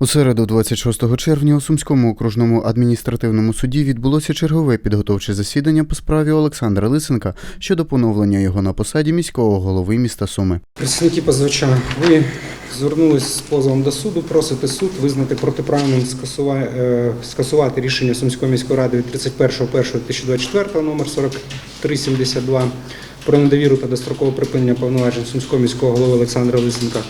У середу, 26 червня, у Сумському окружному адміністративному суді відбулося чергове підготовче засідання по справі Олександра Лисенка щодо поновлення його на посаді міського голови міста Суми. Представники позивача, ви звернулись з позовом до суду, просите суд визнати протиправним е, скасувати рішення Сумської міської ради від 31.01.2024 номер 4372 про недовіру та дострокове припинення повноважень Сумського міського голови Олександра Лисенка,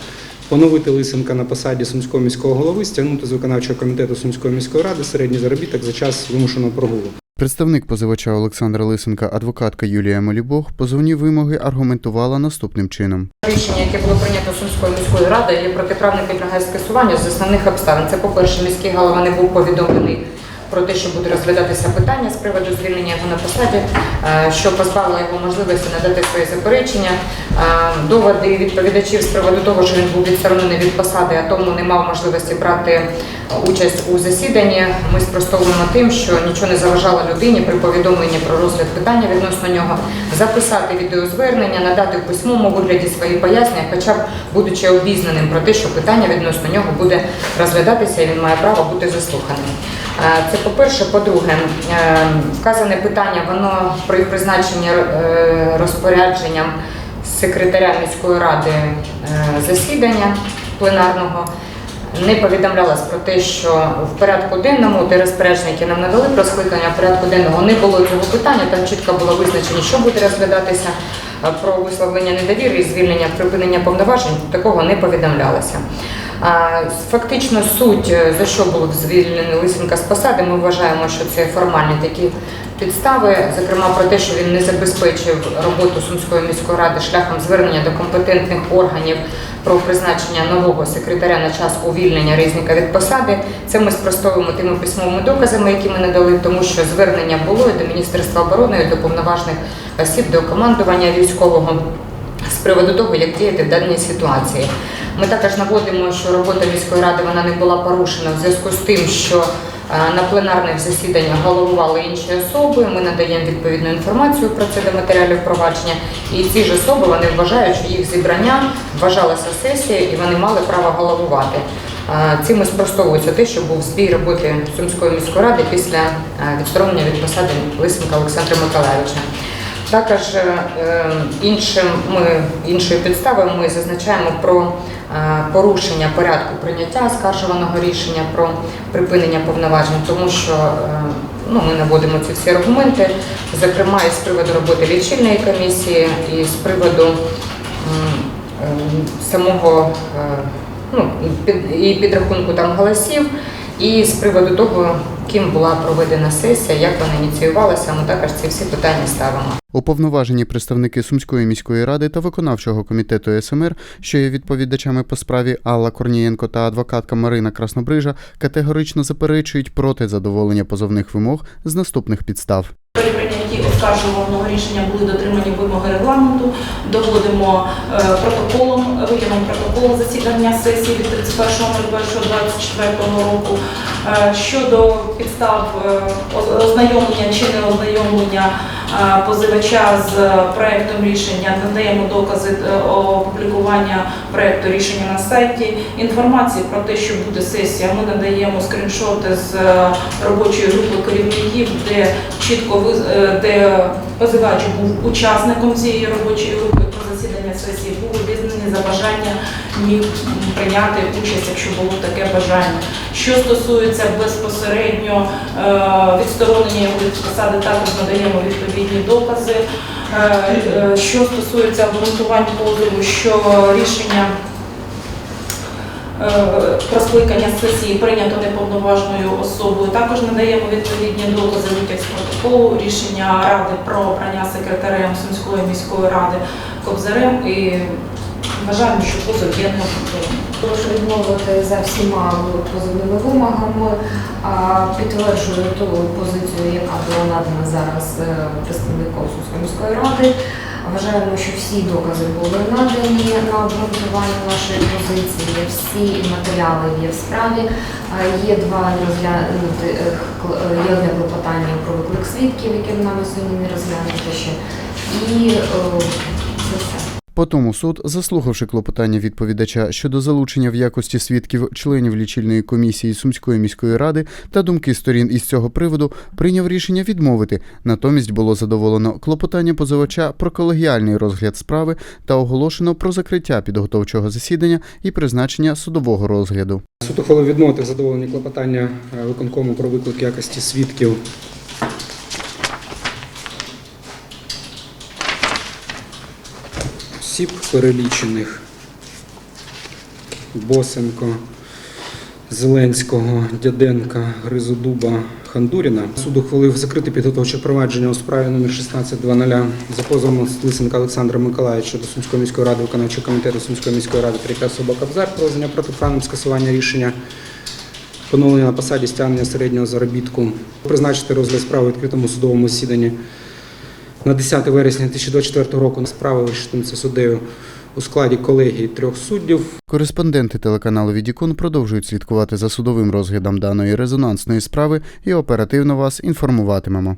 поновити Лисенка на посаді Сумського міського голови, стягнути з виконавчого комітету Сумської міської ради середній заробіток за час вимушеного прогулу. Представник позивача Олександра Лисенка, адвокатка Юлія Молібог, позовні вимоги аргументувала наступним чином. Рішення, яке було прийнято Сумською міською радою, є протиправним підлягає скасуванню з основних обставин. Це, по-перше, міський голова не був повідомлений про те, що буде розглядатися питання з приводу звільнення його на посаді, е, що позбавило його можливості надати свої заперечення, Е, доводи відповідачів з приводу того, що він був відсторонений від посади, а тому не мав можливості брати участь у засіданні. Ми спростовуємо тим, що нічого не заважало людині при повідомленні про розгляд питання відносно нього записати відеозвернення, надати в письмовому вигляді свої пояснення, хоча б будучи обізнаним про те, що питання відносно нього буде розглядатися і він має право бути заслуханим. Е, Це по-перше. По-друге, е, вказане питання воно при призначенні е, розпорядженням секретаря міської ради засідання пленарного не повідомлялось про те, що в порядку денному те розпорядження, яке нам надали про скликання порядку денного, не було цього питання. Там чітко було визначено, що буде розглядатися про висловлення недовіри і звільнення припинення повноважень. Такого не повідомлялося. Фактично суть, е, за що було звільнений Лисенка з посади, ми вважаємо, що це формальні такі підстави, зокрема про те, що він не забезпечив роботу Сумської міської ради шляхом звернення до компетентних органів про призначення нового секретаря на час увільнення Резника від посади. Це ми спростовуємо тими письмовими доказами, які ми надали, тому що звернення було і до Міністерства оборони, і до повноважних осіб, до командування військового приводу того, як діяти в даній ситуації. Ми також наводимо, що робота міської ради вона не була порушена в зв'язку з тим, що е, на пленарних засіданнях головували інші особи. Ми надаємо відповідну інформацію про це до матеріалів провадження. І ці ж особи вони вважають, що їх зібрання вважалася сесія і вони мали право головувати. Е, Цим і спростовується те, що був збій роботи Сумської міської ради після е, відсторонення від посади Лисенка Олександра Миколаївича. Також е, іншим ми іншою підставою ми зазначаємо про е, порушення порядку прийняття оскаржуваного рішення про припинення повноважень, тому що е, ну, ми наводимо ці всі аргументи, зокрема і з приводу роботи лічильної комісії, і з приводу самого ну, і підрахунку там голосів, і з приводу того, ким була проведена сесія, як вона ініціювалася, ми також ці всі питання ставимо. Уповноважені представники Сумської міської ради та виконавчого комітету СМР, що є відповідачами по справі Алла Корнієнко та адвокатка Марина Краснобрижа, категорично заперечують проти задоволення позовних вимог з наступних підстав. Оскаржуваного рішення були дотримані вимоги регламенту. Доводимо е, протоколом, витягом протоколу засідання сесії від 31.01.24 року. Е, Щодо підстав е, ознайомлення чи не ознайомлення позивача з проектом рішення, надаємо докази е, опублікування проекту рішення на сайті. Інформації про те, що буде сесія, ми надаємо скріншоти з е, робочої групи керівників, де чітко е, де позивач був учасником цієї робочої групи за бажання міг прийняти участь, якщо було таке бажання. Що стосується безпосередньо е, відсторонення його від посади, також надаємо відповідні докази. Е, е, Що стосується обґрунтувань позову, що рішення про скликання сесії прийнято неповноважною особою. Також надаємо відповідні докази витяг з протоколу рішення ради про обрання секретарем Сумської міської ради Кобзарем і вважаємо, що позов є необґрунтованим. Прошу відмовити за всіма позовними вимогами. Підтверджую ту позицію, яка була надана зараз е, представником Сумської міської ради. Вважаємо, що всі докази були надані на обґрунтування нашої позиції, всі матеріали є в справі. Є два е, е, є одне клопотання про виклик свідків, яке нами сьогодні не розглянуто ще. І е, це все. Потому суд, заслухавши клопотання відповідача щодо залучення в якості свідків членів лічильної комісії Сумської міської ради та думки сторін із цього приводу, прийняв рішення відмовити. Натомість було задоволено клопотання позивача про колегіальний розгляд справи та оголошено про закриття підготовчого засідання і призначення судового розгляду. Суд ухвалив відмовити в клопотання е, виконкому про виклик якості свідків. Осіб перелічених. Босенко, Зеленського, Дяденка, Гризодуба, Хандуріна. Суд ухвалив закрити підготовче провадження у справі номер 1620 за позовом Лисенка Олександра Миколаївича до Сумської міської ради виконавчого комітету Сумської міської ради третя особа Кобзар про визнання протиправним скасування рішення. Поновлення на посаді стягнення середнього заробітку, призначити розгляд справи у відкритому судовому засіданні на 10 вересня 2024 року справи вирішитиметься суддею у складі колегії трьох суддів. Кореспонденти телеканалу Відікон продовжують слідкувати за судовим розглядом даної резонансної справи і оперативно вас інформуватимемо.